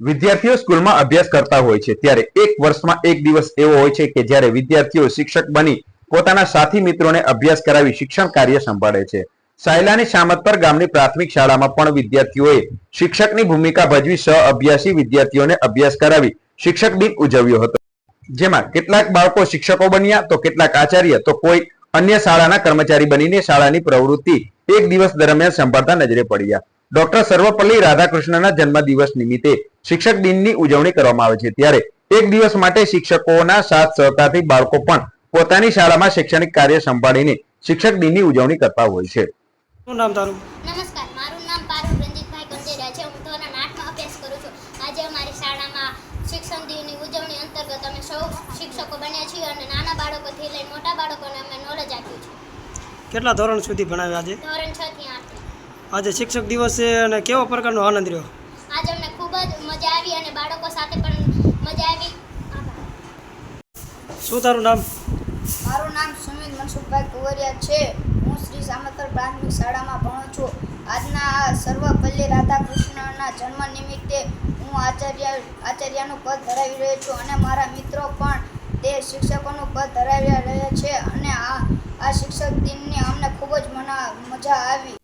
વિદ્યાર્થીઓ સ્કૂલમાં અભ્યાસ કરતા હોય છે. ત્યારે એક વર્ષમાં એક દિવસ એવો હોય છે કે જ્યારે વિદ્યાર્થીઓ શિક્ષક બની પોતાના સાથી મિત્રોને અભ્યાસ કરાવી શિક્ષણ કાર્ય સંભાળે છે. સાયલાની શામતપર ગામની પ્રાથમિક શાળામાં પણ વિદ્યાર્થીઓએ શિક્ષકની ભૂમિકા ભજવી સહ અભ્યાસી વિદ્યાર્થીઓને અભ્યાસ કરાવી શિક્ષક દિન ઉજવ્યો હતો. જેમાં કેટલાક બાળકો શિક્ષકો બન્યા તો કેટલાક આચાર્ય તો કોઈ અન્ય શાળાના કર્મચારી બનીને શાળાની પ્રવૃત્તિ એક દિવસ દરમિયાન સંભાળતા નજરે પડ્યા. ડોક્ટર સર્વપલ્લી રાધાકૃષ્ણના જન્મદિવસ નિમિત્તે શિક્ષક દિનની ઉજવણી કરવામાં આવે છે. ત્યારે એક દિવસ માટે શિક્ષકોના સાથ સહકારથી બાળકો પણ પોતાની શાળામાં શૈક્ષણિક કાર્ય સંભાળીને શિક્ષક દિનની ઉજવણી કરતા હોય છે. શું નામ તારું? નમસ્કાર મારું નામ પારુલ રંજીતભાઈ ગંધેરા છે. હું ધોરણ આઠમાં અભ્યાસ કરું છું. આજે અમારી શાળામાં શિક્ષણ દિનની ઉજવણી અંતર્ગત અમે સૌ શિક્ષકો બન્યા છીએ અને નાના બાળકોથી લઈને મોટા બાળકોને અમે નોલેજ આપ્યું છે. કેટલા ધોરણ સુધી ભણાવ્યા આજે? ધોરણ છ થી આઠ. આજે શિક્ષક દિવસ છે અને કેવો પ્રકારનો આનંદ રહ્યો? આજે અમને ખૂબ જ મજા આવી અને બાળકો સાથે પણ મજા આવી. શું તારું નામ? મારું નામ સુમિત મનસુખભાઈ કુંવરિયા છે. હું શ્રી સામતર પ્રાથમિક શાળામાં ભણું છું. આજના આ સર્વપલ્લી રાધાકૃષ્ણના જન્મ નિમિત્તે હું આચાર્ય આચાર્યનું પદ ધરાવી રહ્યો છું અને મારા મિત્રો પણ તે શિક્ષકોનું પદ ધરાવી રહ્યા છે. અને આ આ શિક્ષક દિનની અમને ખૂબ જ મના મજા આવી.